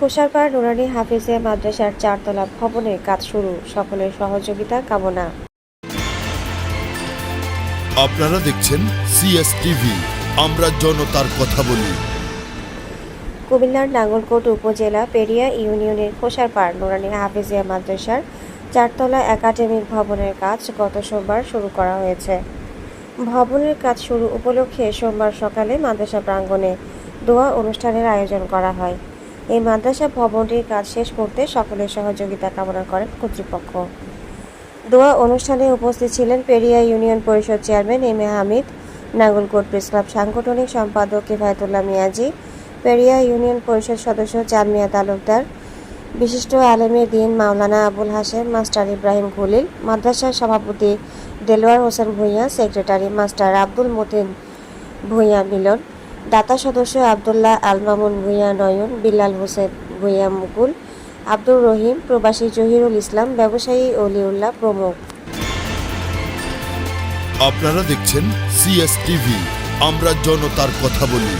খোসারপাড় নুরানি হাফিজে মাদ্রাসার চারতলা ভবনের কাজ শুরু। সকলের সহযোগিতা কামনা। আপনারা দেখছেন সিএস টিভি আমরা জনতার কথা বলি। কুমিল্লার নাঙ্গলকোট উপজেলা পেরিয়া ইউনিয়নের খোসারপাড় নুরানি হাফিজিয়া মাদ্রাসার চারতলা একাডেমিক ভবনের কাজ গত সোমবার শুরু করা হয়েছে। ভবনের কাজ শুরু উপলক্ষে সোমবার সকালে মাদ্রাসা প্রাঙ্গণে দোয়া অনুষ্ঠানের আয়োজন করা হয়। এই মাদ্রাসা ভবনটির কাজ শেষ করতে সকলের সহযোগিতা কামনা করেন কর্তৃপক্ষ। দোয়া অনুষ্ঠানে উপস্থিত ছিলেন পেরিয়া ইউনিয়ন পরিষদ chairman M A Hamid Nangalkot press club সাংগঠনিক সম্পাদক কিফায়তুল্লাহ মিয়াজি, পেরিয়া ইউনিয়ন পরিষদ সদস্য চাঁদ মিয়া তালুকদার, বিশিষ্ট আলেমের দিন মাওলানা আবুল হাসেম মাস্টার ইব্রাহিম খলিল মাদ্রাসার সভাপতি দেলোয়ার হোসেন ভূঁইয়া, সেক্রেটারি মাস্টার আব্দুল মতিন ভূঁইয়া মিলন দাতা সদস্য আবদুল্লাহ আল মামুন ভূঁইয়া নয়ন, বিলাল হোসেন ভূঁইয়া মুকুল, আব্দুর রহিম, প্রবাসী জহিরুল ইসলাম, ব্যবসায়ী অলিউল্লাহ প্রমুখ। আপনারা দেখছেন সিএস টিভি আমরা জনতার কথা বলি।